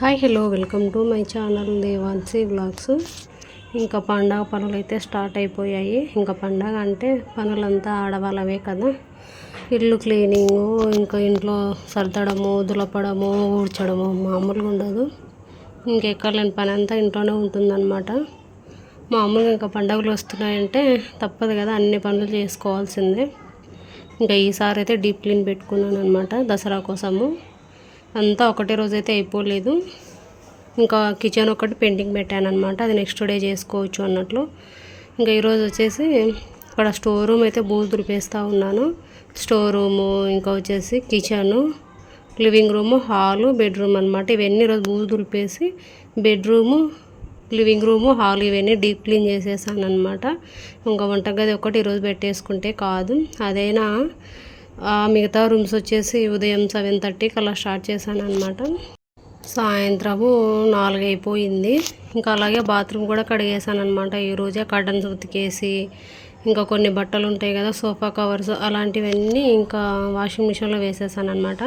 Hi hello welcome to my channel Devanshi blogs ఇంకా పండగ పనులు అయితే స్టార్ట్ అయిపోయాయి. ఇంకా పండగ అంటే పనులంతా ఆడవాళ్ళవే కదా. ఇల్లు క్లీనింగు ఇంకా ఇంట్లో సర్దడము దులపడము ఊడ్చడము మామూలుగా ఉండదు. ఇంకెక్కర్లేని పని అంతా ఇంట్లోనే ఉంటుందన్నమాట. మామూలుగా ఇంకా పండగలు వస్తున్నాయంటే తప్పదు కదా అన్ని పనులు చేసుకోవాల్సిందే. ఇంకా ఈసారి అయితే డీప్ క్లీన్ పెట్టుకున్నాను అనమాట దసరా కోసము. అంతా ఒకటే రోజైతే అయిపోలేదు. ఇంకా కిచెన్ ఒకటి పెయింటింగ్ పెట్టాను అనమాట అది నెక్స్ట్ డే చేసుకోవచ్చు అన్నట్లు. ఇంకా ఈరోజు వచ్చేసి ఇక్కడ స్టోర్ రూమ్ అయితే బూజు దులిపేస్తూ ఉన్నాను. స్టోర్ రూము ఇంకా వచ్చేసి kitchen living room hall bedroom అనమాట ఇవన్నీ ఈరోజు బూజు దులిపేసి బెడ్రూము లివింగ్ రూము హాల్ ఇవన్నీ డీప్ క్లీన్ చేసేసాను అనమాట ఇంకా వంటగది ఒకటి ఈరోజు పెట్టేసుకుంటే కాదు. అదైనా మిగతా రూమ్స్ వచ్చేసి ఉదయం సెవెన్ థర్టీకి అలా స్టార్ట్ చేశాను అనమాట సాయంత్రము నాలుగు అయిపోయింది ఇంకా అలాగే బాత్రూమ్ కూడా కడిగేసాను అనమాట ఈరోజే కర్టన్స్ ఉతికేసి ఇంకా కొన్ని బట్టలు ఉంటాయి కదా సోఫా కవర్స్ అలాంటివన్నీ ఇంకా వాషింగ్ మిషన్లో వేసేసాను అనమాట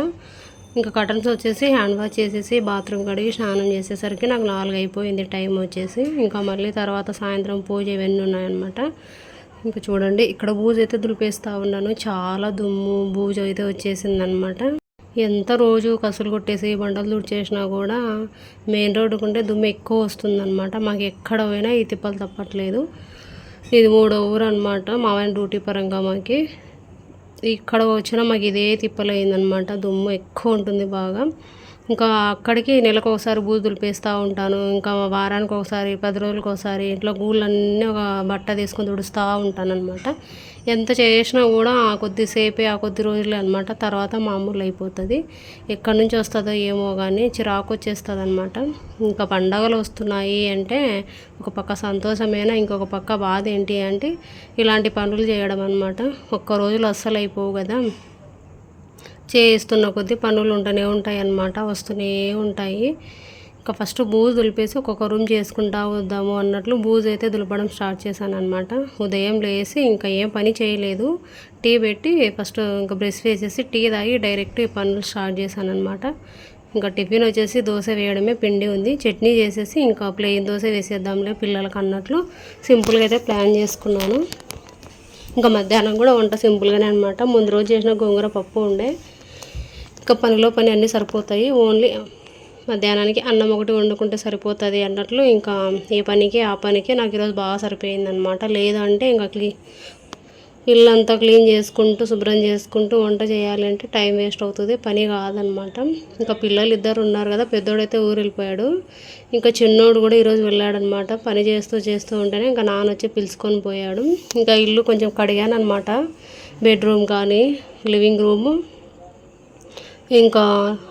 ఇంకా కర్టన్స్ వచ్చేసి హ్యాండ్ వాష్ చేసేసి బాత్రూమ్ కడిగి స్నానం చేసేసరికి నాకు నాలుగు అయిపోయింది టైం వచ్చేసి. ఇంకా మళ్ళీ తర్వాత సాయంత్రం పూజ ఇవన్నీ ఉన్నాయన్నమాట. ఇంకా చూడండి ఇక్కడ బూజు అయితే దులిపేస్తూ ఉన్నాను. చాలా దుమ్ము బూజు అయితే వచ్చేసిందనమాట. ఎంత రోజు కసులు కొట్టేసి బండలు దుడిచేసినా కూడా మెయిన్ రోడ్డుకుంటే దుమ్ము ఎక్కువ వస్తుందన్నమాట మాకు ఎక్కడ పోయినా ఈ తిప్పలు తప్పట్లేదు. ఇది మూడో ఊరు అనమాట మావైన డ్యూటీ పరంగా మాకి. ఇక్కడ వచ్చినా మాకు ఇదే తిప్పలైందనమాట. దుమ్ము ఎక్కువ ఉంటుంది బాగా. ఇంకా అక్కడికి నెలకు ఒకసారి బూజు పేస్తూ ఉంటాను. ఇంకా వారానికి ఒకసారి పది రోజులకు ఒకసారి ఇంట్లో గూళ్ళన్నీ ఒక బట్ట తీసుకొని తుడుస్తూ ఉంటాను అనమాట ఎంత చేసినా కూడా ఆ కొద్దిసేపే ఆ కొద్ది రోజులే అనమాట తర్వాత మామూలు అయిపోతుంది. ఎక్కడి నుంచి వస్తుందో ఏమో కానీ చిరాకు వచ్చేస్తుంది అనమాట ఇంకా పండగలు వస్తున్నాయి అంటే ఒక పక్క సంతోషమైనా ఇంకొక పక్క బాధ ఏంటి అంటే ఇలాంటి పనులు చేయడం అనమాట ఒక్క రోజులు అస్సలు అయిపోవు కదా. చేస్తున్న కొద్దీ పనులు ఉంటూనే ఉంటాయి అన్నమాట వస్తూనే ఉంటాయి. ఇంకా ఫస్ట్ బూజు దులిపేసి ఒక్కొక్క రూమ్ చేసుకుంటా వద్దాము అన్నట్లు బూజు అయితే దులపడం స్టార్ట్ చేశాను అనమాట ఉదయం లేసి ఇంకా ఏం పని చేయలేదు. టీ పెట్టి ఫస్ట్ ఇంకా బ్రష్ వేసేసి టీ తాగి డైరెక్ట్ ఈ పనులు స్టార్ట్ చేశాను అనమాట ఇంకా టిఫిన్ వచ్చేసి దోశ వేయడమే పిండి ఉంది. చట్నీ చేసేసి ఇంకా ప్లెయిన్ దోశ వేసేద్దాంలే పిల్లలకి అన్నట్లు సింపుల్గా అయితే ప్లాన్ చేసుకున్నాను. ఇంకా మధ్యాహ్నం కూడా వంట సింపుల్గానే అనమాట ముందు రోజు చేసిన గోంగూర పప్పు ఉండే ఇంకా పనిలో పని అన్నీ సరిపోతాయి. ఓన్లీ మధ్యాహ్నానికి అన్నం ఒకటి వండుకుంటే సరిపోతుంది అన్నట్లు ఇంకా ఏ పనికి ఆ పనికి నాకు ఈరోజు బాగా సరిపోయింది అనమాట లేదంటే ఇంకా క్లీ ఇల్లంతా క్లీన్ చేసుకుంటూ శుభ్రం చేసుకుంటూ వంట చేయాలంటే టైం వేస్ట్ అవుతుంది. పని కాదనమాట ఇంకా పిల్లలు ఇద్దరు ఉన్నారు కదా పెద్దోడైతే ఊరు వెళ్ళిపోయాడు. ఇంకా చిన్నోడు కూడా ఈరోజు వెళ్ళాడనమాట పని చేస్తూ చేస్తూ ఉంటేనే ఇంకా నాన్న వచ్చి పిలుచుకొని పోయాడు. ఇంకా ఇల్లు కొంచెం కడిగాను అనమాట బెడ్రూమ్ కానీ లివింగ్ రూము. ఇంకా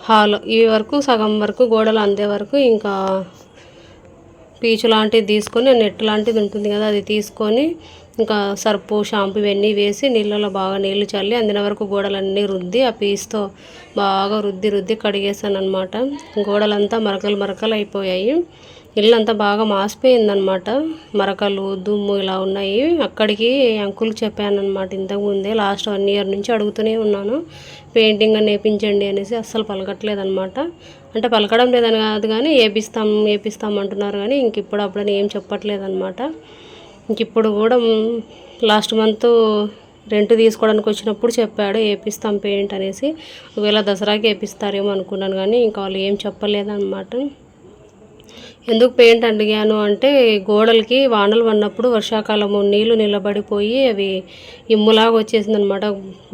హాల్ ఇవి వరకు సగం వరకు గోడలు అందే వరకు ఇంకా పీచు లాంటిది తీసుకొని నెట్ లాంటిది ఉంటుంది కదా అది తీసుకొని ఇంకా సర్పు షాంపూ ఇవన్నీ వేసి నీళ్ళలో బాగా నీళ్ళు చల్లి అందిన వరకు గోడలన్నీ రుద్ది ఆ పీస్తో బాగా రుద్ది రుద్ది కడిగేసాను అనమాట గోడలంతా మరకలు మరకలు అయిపోయాయి. ఇల్లు అంతా బాగా మాసిపోయిందనమాట మరకలు దుమ్ము ఇలా ఉన్నాయి. అక్కడికి అంకుల్ చెప్పాను అనమాట ఇంతకుముందే లాస్ట్ వన్ ఇయర్ నుంచి అడుగుతూనే ఉన్నాను. పెయింటింగ్ అని వేపించండి అనేసి అస్సలు పలకట్లేదనమాట అంటే పలకడం లేదని కాదు కానీ వేపిస్తాం వేపిస్తాం అంటున్నారు కానీ ఇంక ఇప్పుడు అప్పుడని ఏం చెప్పట్లేదనమాట ఇంక ఇప్పుడు కూడా లాస్ట్ మంత్ రెంట్ తీసుకోవడానికి వచ్చినప్పుడు చెప్పాడు వేపిస్తాం పెయింట్ అనేసి. ఒకవేళ దసరాకి వేపిస్తారేమో అనుకున్నాను కానీ ఇంకా వాళ్ళు ఏం చెప్పలేదన్నమాట. ఎందుకు పెయింట్ అడిగాను అంటే గోడలకి వానలు పడినప్పుడు వర్షాకాలము నీళ్ళు నిలబడిపోయి అవి ఇమ్ములాగా వచ్చేసింది అనమాట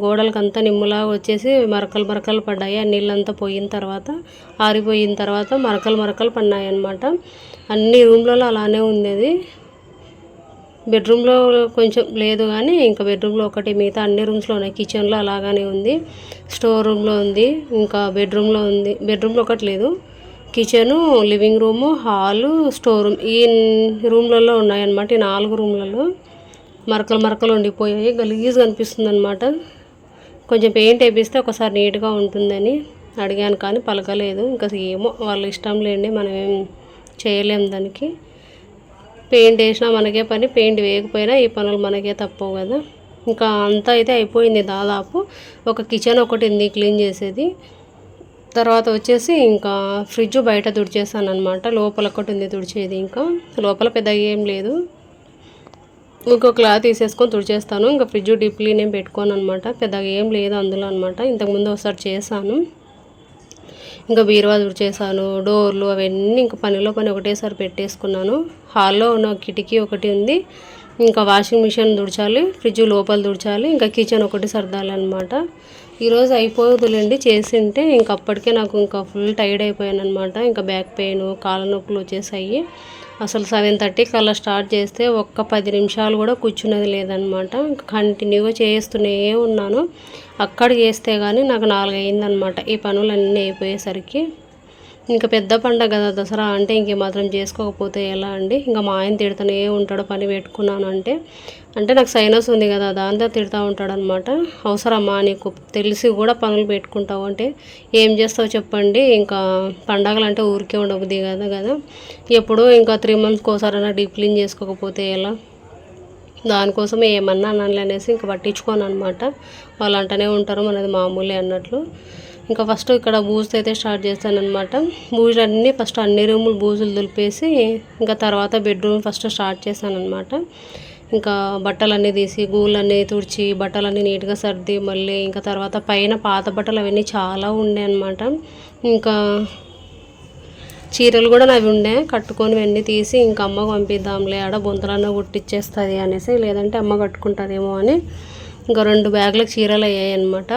గోడలకంతా నిమ్ములాగా వచ్చేసి మరకలు మరకలు పడ్డాయి. ఆ నీళ్ళంతా పోయిన తర్వాత ఆరిపోయిన తర్వాత మరకలు మరకలు పడినాయి అనమాట అన్ని రూమ్లలో అలానే ఉండేది. బెడ్రూమ్లో కొంచెం లేదు కానీ ఇంకా బెడ్రూమ్లో ఒకటి మిగతా అన్ని రూమ్స్లో ఉన్నాయి. కిచెన్లో అలాగానే ఉంది. స్టోర్ రూమ్లో ఉంది. ఇంకా బెడ్రూమ్లో ఉంది. బెడ్రూమ్లో ఒకటి లేదు. Kitchen living room hall store room. ఈ రూమ్లలో ఉన్నాయన్నమాట ఈ నాలుగు రూమ్లలో. మరకలు మరకలు ఉండిపోయాయి. గలీజ్గా అనిపిస్తుంది అనమాట కొంచెం పెయింట్ వేపిస్తే ఒకసారి నీట్గా ఉంటుందని అడిగాను కానీ పలకలేదు. ఇంకా ఏమో వాళ్ళ ఇష్టం లేండి మనం ఏం చేయలేం దానికి. పెయింట్ వేసినా మనకే పని పెయింట్ వేయకపోయినా ఈ పనులు మనకే తప్పవు కదా. ఇంకా అంతా అయితే అయిపోయింది దాదాపు. ఒక కిచెన్ ఒకటి ఉంది క్లీన్ చేసేది. తర్వాత వచ్చేసి ఇంకా ఫ్రిడ్జ్ బయట తుడిచేసాను అనమాట లోపల ఒకటి ఉంది తుడిచేది ఇంకా. లోపల పెద్దగా ఏం లేదు. ఇంకో క్లాత్ తీసేసుకొని తుడిచేస్తాను. ఇంకా ఫ్రిడ్జ్ డీప్ క్లీన్ ఏం పెట్టుకోను అనమాట పెద్దగా ఏం లేదు అందులో అనమాట ఇంతకుముందు ఒకసారి చేశాను. ఇంకా బీరువా తుడిచేసాను డోర్లు అవన్నీ ఇంకా పనిలో పని ఒకటేసారి పెట్టేసుకున్నాను. హాల్లో ఉన్న కిటికీ ఒకటి ఉంది. ఇంకా వాషింగ్ మిషన్ తుడిచాలి. ఫ్రిడ్జ్ లోపల తుడిచాలి. ఇంకా కిచెన్ ఒకటి సర్దాలి అనమాట ఈరోజు అయిపోదులేండి చేసింటే ఇంక అప్పటికే నాకు ఇంకా ఫుల్ టైర్డ్ అయిపోయాను అనమాట ఇంకా బ్యాక్ పెయిన్ కాళ్ళ నొప్పులు వచ్చేసాయి. అసలు సెవెన్ థర్టీకి అలా స్టార్ట్ చేస్తే ఒక్క పది నిమిషాలు కూడా కూర్చున్నది లేదనమాట ఇంకా కంటిన్యూగా చేస్తూనే ఉన్నాను. అక్కడ చేస్తే కానీ నాకు నాలుగు అయిందనమాట ఈ పనులన్నీ అయిపోయేసరికి. ఇంకా పెద్ద పండగ కదా దసరా అంటే ఇంకే మాత్రం చేసుకోకపోతే ఎలా అండి? ఇంకా మా ఆయన తిడుతూనే ఉంటాడు పని పెట్టుకున్నాను అంటే. అంటే నాకు సైనస్ ఉంది కదా దాంతో తిడుతూ ఉంటాడు అనమాట అవసరమ్మా నీకు? తెలిసి కూడా పనులు పెట్టుకుంటావు అంటే ఏం చేస్తావు చెప్పండి. ఇంకా పండగలు అంటే ఊరికే ఉండబుద్ది కదా కదా. ఎప్పుడు ఇంకా త్రీ మంత్స్కి ఒకసారైనా డీప్ క్లీన్ చేసుకోకపోతే ఎలా? దానికోసం ఏమన్నా అనాలి అనేసి ఇంకా పట్టించుకోను అనమాట వాళ్ళు అంటనే ఉంటారు మనది మామూలే అన్నట్లు. ఇంకా ఫస్ట్ ఇక్కడ బూజులు అయితే స్టార్ట్ చేస్తానమాట బూజులు అన్నీ ఫస్ట్ అన్ని రూములు బూజులు దులిపేసి ఇంకా తర్వాత బెడ్రూమ్ ఫస్ట్ స్టార్ట్ చేశానమాట ఇంకా బట్టలన్నీ తీసి గూళ్ళన్నీ తుడిచి బట్టలన్నీ నీట్గా సర్ది మళ్ళీ ఇంకా తర్వాత పైన పాత బట్టలు అవన్నీ చాలా ఉండే అనమాట ఇంకా చీరలు కూడా అవి ఉండే. కట్టుకొని అవన్నీ తీసి ఇంకా అమ్మకు పంపిద్దాంలే ఆడ బొంతలన్నా కుట్టిచ్చేస్తుంది అనేసి లేదంటే అమ్మ కట్టుకుంటుందేమో అని ఇంకా రెండు బ్యాగులకు చీరలు అయ్యాయి అనమాట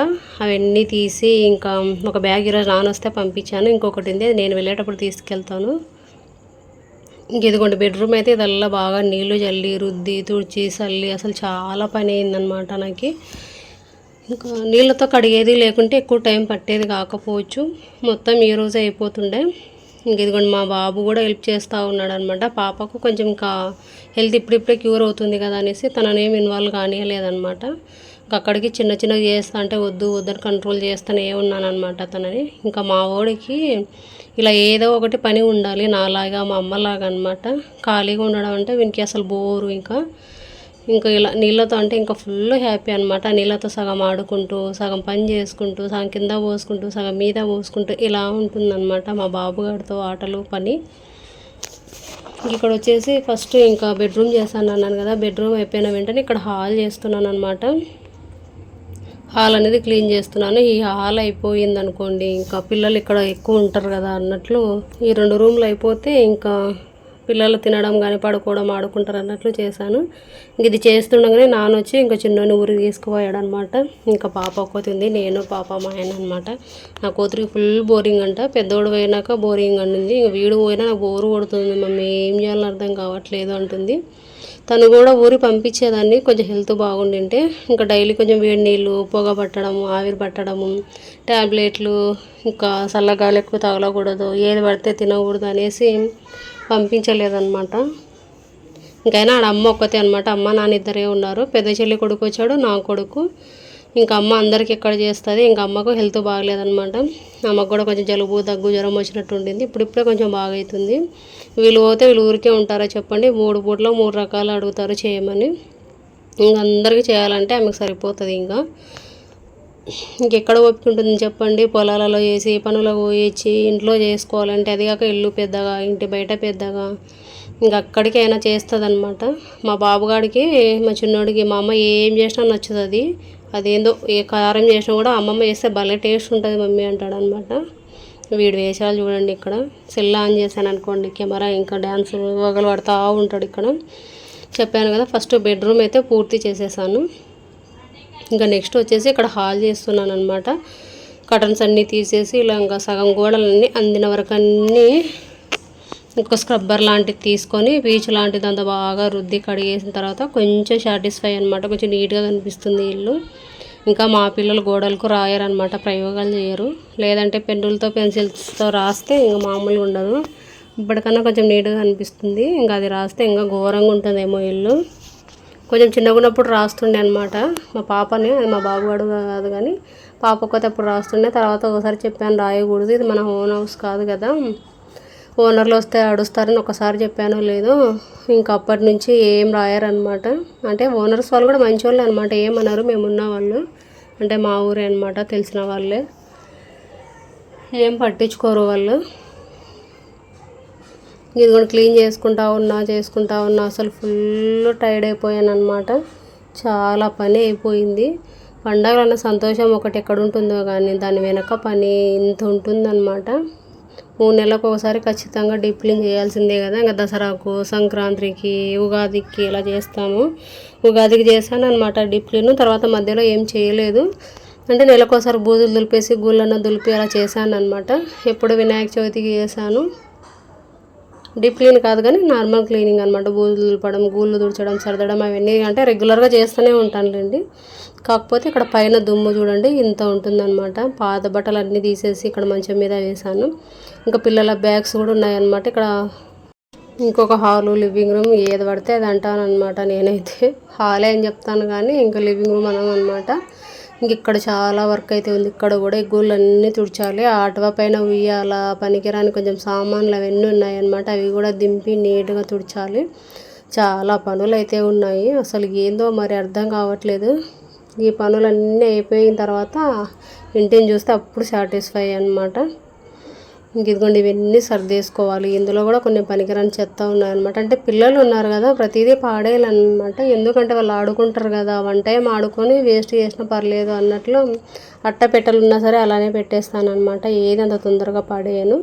అవన్నీ తీసి ఇంకా ఒక బ్యాగ్ ఈరోజు నానొస్తే పంపించాను. ఇంకొకటి ఉంది అది నేను వెళ్ళేటప్పుడు తీసుకెళ్తాను. ఇంక ఇదిగోండి బెడ్రూమ్ అయితే ఇదల్లా బాగా నీళ్ళు చల్లి రుద్ది తుడిచి చల్లి అసలు చాలా పని అయిందనమాట నాకు. ఇంకా నీళ్ళతో కడిగేది లేకుంటే ఎక్కువ టైం పట్టేది కాకపోవచ్చు. మొత్తం ఈ రోజు అయిపోతుండే. ఇంక ఇదిగోండి మా బాబు కూడా హెల్ప్ చేస్తూ ఉన్నాడు అనమాట పాపకు కొంచెం ఇంకా హెల్త్ ఇప్పుడిప్పుడే క్యూర్ అవుతుంది కదా అనేసి తననేం ఇన్వాల్వ్ కానియలేదనమాట ఇంకా అక్కడికి చిన్న చిన్నగా చేస్తా అంటే వద్దు వద్దని కంట్రోల్ చేస్తూనే ఉన్నానమాట తనని. ఇంకా మా వాడికి ఇలా ఏదో ఒకటి పని ఉండాలి నాలాగా మా అమ్మలాగా అనమాట ఖాళీగా ఉండడం అంటే వీనికి అసలు బోరు ఇంకా. ఇంకా ఇలా నీళ్ళతో అంటే ఇంకా ఫుల్ హ్యాపీ అనమాట నీళ్ళతో సగం ఆడుకుంటూ సగం పని చేసుకుంటూ సగం కింద పోసుకుంటూ సగం మీద పోసుకుంటూ ఇలా ఉంటుందన్నమాట మా బాబుగారితో ఆటలు పని. ఇక్కడ వచ్చేసి ఫస్ట్ ఇంకా బెడ్రూమ్ చేశాను అన్నాను కదా బెడ్రూమ్ అయిపోయిన వెంటనే ఇక్కడ హాల్ చేస్తున్నాను అనమాట హాల్ అనేది క్లీన్ చేస్తున్నాను. ఈ హాల్ అయిపోయింది అనుకోండి ఇంకా పిల్లలు ఇక్కడ ఎక్కువ ఉంటారు కదా అన్నట్లు ఈ రెండు రూమ్లు అయిపోతే ఇంకా పిల్లలు తినడం కానీ పడుకోవడం ఆడుకుంటారు అన్నట్లు చేశాను. ఇది చేస్తుండగానే నాన్న వచ్చి ఇంకా చిన్నని ఊరికి తీసుకుపోయాడు అనమాట ఇంకా పాప ఒక్కటి ఉంది నేను పాప మా ఆయన అనమాట నా కూతురికి ఫుల్ బోరింగ్ అంట. పెద్దోడు పోయినాక బోరింగ్ అంటుంది ఇంకా వీడు పోయినా నాకు బోరు కొడుతుంది. మమ్మీ ఏం చేయాలని అర్థం కావట్లేదు అంటుంది. తను కూడా ఊరి పంపించేదాన్ని. కొంచెం హెల్త్ బాగుండింటే ఇంకా డైలీ కొంచెం వేడి నీళ్ళు పొగ పట్టడము ఆవిరి పట్టడము ట్యాబ్లెట్లు ఇంకా చల్లగాలి ఎక్కువ తగలకూడదు ఏది పడితే తినకూడదు అనేసి పంపించలేదన్నమాట. ఇంకైనా ఆడ అమ్మ ఒక్కతే అనమాట అమ్మ నాన్న ఇద్దరే ఉన్నారు. పెద్ద చెల్లి కొడుకు వచ్చాడు నా కొడుకు. ఇంకా అమ్మ అందరికి ఎక్కడ చేస్తుంది? ఇంకా అమ్మకు హెల్త్ బాగలేదనమాట. అమ్మకు కూడా కొంచెం జలుబు దగ్గు జ్వరం వచ్చినట్టు ఉండింది. ఇప్పుడిప్పుడే కొంచెం బాగైతుంది. వీళ్ళు పోతే వీళ్ళు ఊరికే ఉంటారో చెప్పండి? మూడు పూటలో మూడు రకాలు అడుగుతారు చేయమని. ఇంక అందరికీ చేయాలంటే ఆమెకు సరిపోతుంది ఇంకా. ఇంకెక్కడ ఒప్పుకుంటుంది చెప్పండి? పొలాలలో వేసి పనులకు పోయించి ఇంట్లో చేసుకోవాలంటే అది కాక ఇల్లు పెద్దగా ఇంటి బయట పెద్దగా. ఇంక అక్కడికైనా చేస్తుంది అనమాట మా బాబుగాడికి మా చిన్నోడికి మా అమ్మ ఏం చేసినా నచ్చుతుంది అదేందో ఏ కారం చేసినా కూడా అమ్మమ్మ చేస్తే భలే టేస్ట్ ఉంటుంది మమ్మీ అంటాడు అనమాట వీడు వేషాలు చూడండి ఇక్కడ. సెల్ ఆన్ చేశాను అనుకోండి కెమెరా ఇంకా డ్యాన్స్ వగలు పడుతూ ఉంటాడు ఇక్కడ. చెప్పాను కదా ఫస్ట్ బెడ్రూమ్ అయితే పూర్తి చేసేసాను. ఇంకా నెక్స్ట్ వచ్చేసి ఇక్కడ హాల్ చేస్తున్నాను అనమాట కటన్స్ అన్నీ తీసేసి ఇలా ఇంకా సగం గోడలన్నీ అందిన వరకు అన్నీ ఒక స్క్రబ్బర్ లాంటిది తీసుకొని పీచు లాంటిది అంత బాగా రుద్ది కడిగేసిన తర్వాత కొంచెం సాటిస్ఫై అనమాట కొంచెం నీట్గా కనిపిస్తుంది ఇల్లు. ఇంకా మా పిల్లలు గోడలకు రాయరనమాట ప్రయోగాలు చేయరు. లేదంటే పెన్నులతో పెన్సిల్స్తో రాస్తే ఇంకా మామూలుగా ఉండదు. ఇప్పటికన్నా కొంచెం నీట్గా అనిపిస్తుంది ఇంకా అది రాస్తే ఇంకా ఘోరంగా ఉంటుందేమో ఇల్లు. కొంచెం చిన్నగా ఉన్నప్పుడు రాస్తుండే అనమాట మా పాపని మా బాబుగాడు కాదు కానీ పాప ఒక్కతే అప్పుడు రాస్తుండే. తర్వాత ఒకసారి చెప్పాను రాయకూడదు. ఇది మన ఓన్ హౌస్ కాదు కదా. ఓనర్లు వస్తే అడుస్తారని ఒకసారి చెప్పానో లేదో ఇంకా అప్పటి నుంచి ఏం రాయారనమాట అంటే ఓనర్స్ వాళ్ళు కూడా మంచి వాళ్ళు అనమాట ఏమన్నారు? మేము ఉన్న వాళ్ళు. అంటే మా ఊరే అనమాట తెలిసిన వాళ్ళే. ఏం పట్టించుకోరు వాళ్ళు. ఇది కూడా క్లీన్ చేసుకుంటా ఉన్నా చేసుకుంటా ఉన్నా అసలు ఫుల్ టైర్డ్ అయిపోయాను అనమాట చాలా పని అయిపోయింది. పండగలన్న సంతోషం ఒకటి ఎక్కడ ఉంటుందో కానీ దాని వెనక పని ఇంత ఉంటుందన్నమాట. మూడు నెలలకు ఒకసారి ఖచ్చితంగా డీప్ క్లీన్ చేయాల్సిందే కదా. ఇంకా దసరాకు సంక్రాంతికి ఉగాదికి ఇలా చేస్తాము. ఉగాదికి చేశాను అనమాట డీప్ క్లీన్ తర్వాత మధ్యలో ఏం చేయలేదు. అంటే నెలకోసారి బూజులు దులిపేసి గుళ్ళన్న దులిపి అలా చేశాను అనమాట ఎప్పుడు వినాయక చవితికి చేశాను. డీప్ క్లీన్ కాదు కానీ నార్మల్ క్లీనింగ్ అనమాట బూజులు దులపడం గూళ్ళు తుడచడం సర్దడం అవన్నీ అంటే రెగ్యులర్గా చేస్తూనే ఉంటానులేండి. కాకపోతే ఇక్కడ పైన దుమ్ము చూడండి ఇంత ఉంటుందన్నమాట. పాత బట్టలు అన్నీ తీసేసి ఇక్కడ మంచం మీద వేసాను ఇంకా పిల్లల బ్యాగ్స్ కూడా ఉన్నాయన్నమాట. ఇక్కడ ఇంకొక హాలు లివింగ్ రూమ్ ఏది పడితే అది అంటాను అనమాట నేనైతే. హాలే అని చెప్తాను కానీ ఇంకా లివింగ్ రూమ్ అనమాట ఇంక ఇక్కడ చాలా వర్క్ అయితే ఉంది. ఇక్కడ కూడా ఎగ్గులు అన్నీ తుడిచాలి. ఆటవ పైన ఉయ్యాల పనికిరాని కొంచెం సామాన్లు అవన్నీ ఉన్నాయన్నమాట. అవి కూడా దింపి నీట్గా తుడిచాలి. చాలా పనులు అయితే ఉన్నాయి. అసలు ఏందో మరి అర్థం కావట్లేదు. ఈ పనులన్నీ అయిపోయిన తర్వాత ఇంటిని చూస్తే అప్పుడు సాటిస్ఫై అనమాట ఇంక ఇదిగోండి ఇవన్నీ సర్దేసుకోవాలి. ఇందులో కూడా కొన్ని పనికిరాని చెత్త ఉన్నాయన్నమాట. అంటే పిల్లలు ఉన్నారు కదా ప్రతిదీ పాడేయాలన్నమాట. ఎందుకంటే వాళ్ళు ఆడుకుంటారు కదా వన్ టైం ఆడుకొని వేస్ట్ చేసినా పర్లేదు అన్నట్లు అట్ట పెట్టలు ఉన్నా సరే అలానే పెట్టేస్తానమాట ఏది అంత తొందరగా పాడేయను.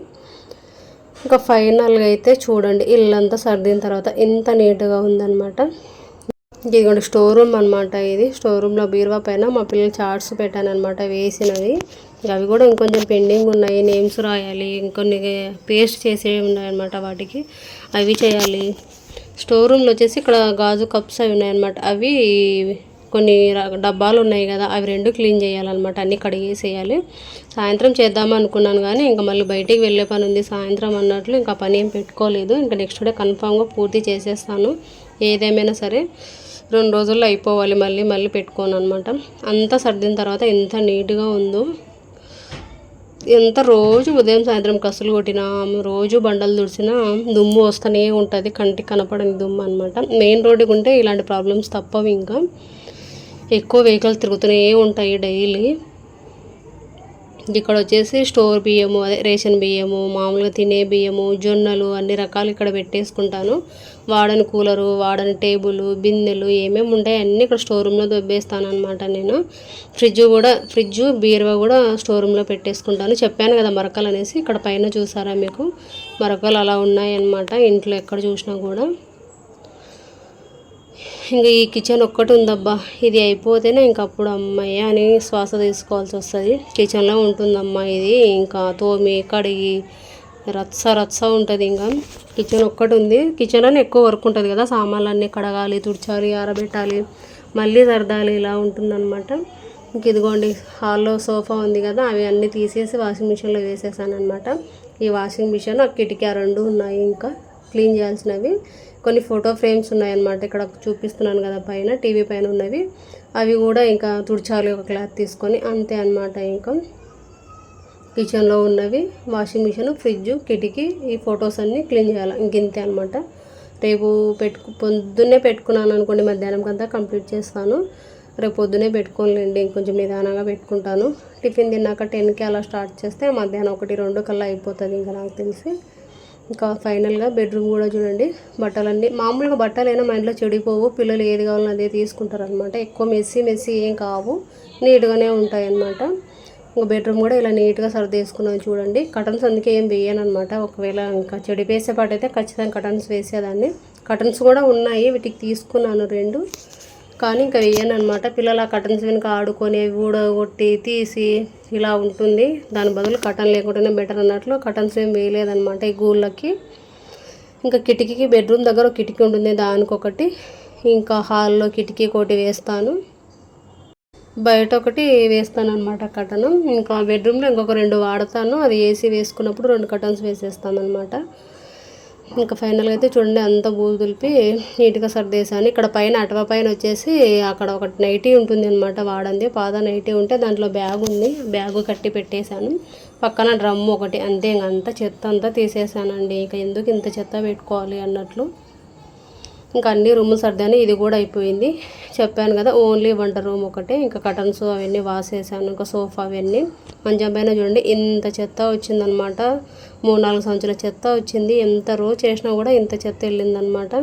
ఇంకా ఫైనల్గా అయితే చూడండి ఇల్లంతా సర్దిన తర్వాత ఎంత నీట్గా ఉందన్నమాట. ఇదిగోండి స్టోర్ రూమ్ అనమాట ఇది. స్టోర్ రూమ్లో బీరువా పైన మా పిల్లలు చార్ట్స్ పెట్టాను అనమాట వేసినవి. అవి కూడా ఇంకొంచెం పెండింగ్ ఉన్నాయి. నేమ్స్ రాయాలి ఇంకొన్ని పేస్ట్ చేసేవి ఉన్నాయన్నమాట వాటికి. అవి చేయాలి. స్టోర్ రూమ్లో వచ్చేసి ఇక్కడ గాజు కప్స్ అవి ఉన్నాయన్నమాట. అవి కొన్ని డబ్బాలు ఉన్నాయి కదా అవి రెండు క్లీన్ చేయాలన్నమాట. అన్నీ కడిగేసేయాలి. సాయంత్రం చేద్దాం అనుకున్నాను కానీ ఇంకా మళ్ళీ బయటికి వెళ్ళే పని ఉంది. సాయంత్రం అన్నట్లు ఇంకా పని ఏం పెట్టుకోలేదు. ఇంకా నెక్స్ట్ డే కన్ఫామ్గా పూర్తి చేసేస్తాను. ఏదేమైనా సరే. రెండు రోజుల్లో అయిపోవాలి మళ్ళీ మళ్ళీ పెట్టుకోను అనమాట అంతా సర్దిన తర్వాత ఎంత నీట్గా ఉందో ఎంత రోజు ఉదయం సాయంత్రం కసులు కొట్టినా రోజు బండలు తుడిచినా దుమ్ము వస్తూనే ఉంటుంది కంటికి కనపడని దుమ్ము అనమాట మెయిన్ రోడ్డుకి ఉంటే ఇలాంటి ప్రాబ్లమ్స్ తప్పవు ఇంకా. ఎక్కువ వెహికల్స్ తిరుగుతూనే ఉంటాయి డైలీ. ఇక్కడ వచ్చేసి స్టోర్ బియ్యము అదే రేషన్ బియ్యము మామూలుగా తినే బియ్యము జొన్నలు అన్ని రకాలు ఇక్కడ పెట్టేసుకుంటాను. వాడని కూలరు వాడని టేబుల్ బిందెలు ఏమేమి ఉంటాయి అన్నీ ఇక్కడ స్టోర్ రూమ్లో దొబ్బేస్తాను అనమాట నేను. ఫ్రిడ్జ్ కూడా ఫ్రిడ్జ్ బీరువా కూడా స్టోర్ రూమ్లో పెట్టేసుకుంటాను. చెప్పాను కదా మరకలు అనేసి ఇక్కడ పైన చూసారా మీకు? మరకలు అలా ఉన్నాయన్నమాట ఇంట్లో ఎక్కడ చూసినా కూడా. ఇంకా ఈ కిచెన్ ఒక్కటి ఉందబ్బా ఇది అయిపోతేనే ఇంక అప్పుడు అమ్మాయి అని శ్వాస తీసుకోవాల్సి వస్తుంది. కిచెన్లో ఉంటుందమ్మా ఇది ఇంకా తోమి కడిగి రచ్చ రచ్చ ఉంటుంది ఇంకా. కిచెన్ ఒక్కటి ఉంది. కిచెన్లోనే ఎక్కువ వర్క్ ఉంటుంది కదా. సామాన్లు అన్నీ కడగాలి తుడిచాలి ఆరబెట్టాలి మళ్ళీ సర్దాలి ఇలా ఉంటుందన్నమాట. ఇంక ఇదిగోండి హాల్లో సోఫా ఉంది కదా. అవి అన్నీ తీసేసి వాషింగ్ మిషన్లో వేసేసాను అనమాట ఈ వాషింగ్ మిషన్ ఆ కిటికీ రెండు ఉన్నాయి ఇంకా. క్లీన్ చేయాల్సినవి. కొన్ని ఫోటో ఫ్రేమ్స్ ఉన్నాయన్నమాట. ఇక్కడ చూపిస్తున్నాను కదా పైన టీవీ పైన ఉన్నవి. అవి కూడా ఇంకా తుడిచాలి ఒక క్లాత్ తీసుకొని. అంతే అనమాట ఇంకా. కిచెన్లో ఉన్నవి వాషింగ్ మిషన్ ఫ్రిడ్జ్ కిటికీ ఈ ఫొటోస్ అన్నీ క్లీన్ చేయాలి? ఇంకింతే అనమాట రేపు పెట్టుకు పొద్దున్నే పెట్టుకున్నాను అనుకోండి మధ్యాహ్నంకంతా కంప్లీట్ చేస్తాను. రేపు పొద్దునే పెట్టుకోలేండి ఇంకొంచెం నిదానంగా పెట్టుకుంటాను. టిఫిన్ తిన్నాక టెన్కి అలా స్టార్ట్ చేస్తే మధ్యాహ్నం ఒకటి రెండు కల్లా అయిపోతుంది ఇంకా నాకు తెలిసి. ఇంకా ఫైనల్గా బెడ్రూమ్ కూడా చూడండి బట్టలన్నీ మామూలుగా బట్టలైనా మా ఇంట్లో చెడిపోవు పిల్లలు ఏది కావాలన్నా అదే తీసుకుంటారు అనమాట ఎక్కువ మెస్సీ మెస్సీ ఏం కావు నీట్గానే ఉంటాయి అన్నమాట బెడ్రూమ్ కూడా ఇలా నీట్గా సర్దేసుకున్నాను చూడండి. కటన్స్ అందుకే ఏం వేయను అనమాట ఒకవేళ ఇంకా చెడిపేసే పాటైతే ఖచ్చితంగా కటన్స్ వేసేదాన్ని. కటన్స్ కూడా ఉన్నాయి వీటికి తీసుకున్నాను రెండు. కానీ ఇంకా వేయను అనమాట పిల్లలు ఆ కటన్స్ వెనుక ఆడుకొని ఊడగొట్టి తీసి ఇలా ఉంటుంది. దాని బదులు కటన్ లేకుండానే బెటర్ అన్నట్లు కటన్స్ ఏం వేయలేదనమాట ఈ గూళ్ళకి. ఇంకా కిటికీకి బెడ్రూమ్ దగ్గర కిటికీ ఉంటుంది దానికొకటి. ఇంకా హాల్లో కిటికీ కోటి వేస్తాను. బయట ఒకటి వేస్తాను అనమాట కటను ఇంకా బెడ్రూమ్లో ఇంకొక రెండు వాడతాను. అది ఏసీ వేసుకున్నప్పుడు రెండు కటన్స్ వేసేస్తాను అనమాట ఇంకా ఫైనల్గా అయితే చూడండి అంత బూజు దులిపి నీట్గా సర్దేశాను. ఇక్కడ పైన అటవ పైన వచ్చేసి అక్కడ ఒక నైటీ ఉంటుంది అనమాట వాడంది. పాద నైటీ ఉంటే దాంట్లో బ్యాగ్ ఉంది. బ్యాగ్ కట్టి పెట్టేశాను. పక్కన డ్రమ్ ఒకటి. అంతే ఇంక అంత చెత్త అంతా తీసేసానండి ఇక ఎందుకు ఇంత చెత్త పెట్టుకోవాలి అన్నట్లు. ఇంకా అన్ని రూములు సర్దాను ఇది కూడా అయిపోయింది. చెప్పాను కదా ఓన్లీ వంట రూమ్ ఒకటే ఇంకా కటన్స్ అవన్నీ వాసేసాను ఇంకా సోఫా అవన్నీ. మంచం పైన చూడండి ఇంత చెత్త వచ్చిందనమాట. మూడు నాలుగు సంవత్సరాల చెత్త వచ్చింది. ఎంత రోజు చేసినా కూడా ఇంత చెత్త వెళ్ళిందనమాట.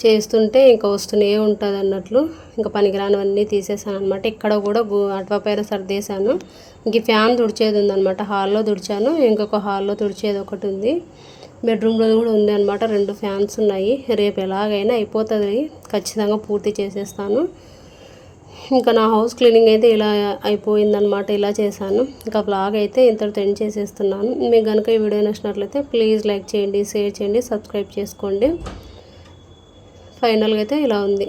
చేస్తుంటే ఇంకా వస్తూనే ఉంటుంది అన్నట్లు. ఇంకా పనికిరానివన్నీ తీసేసాను అనమాట ఇక్కడ కూడా అటవా పైన సర్దేశాను. ఇంక ఫ్యాన్ తుడిచేది ఉందనమాట. హాల్లో తుడిచాను ఇంకొక హాల్లో తుడిచేది ఒకటి ఉంది. బెడ్రూమ్లో కూడా ఉంది అనమాట రెండు ఫ్యాన్స్ ఉన్నాయి. రేపు ఎలాగైనా అయిపోతుంది. ఖచ్చితంగా పూర్తి చేసేస్తాను. ఇంకా నా హౌస్ క్లీనింగ్ అయితే ఇలా అయిపోయిందనమాట ఇలా చేశాను. ఇంకా బ్లాగ్ అయితే ఇంతటితో ఎండ్ చేసేస్తున్నాను. మీకు కనుక ఈ వీడియో నచ్చినట్లయితే ప్లీజ్ లైక్ చేయండి షేర్ చేయండి సబ్స్క్రైబ్ చేసుకోండి. ఫైనల్గా అయితే ఇలా ఉంది.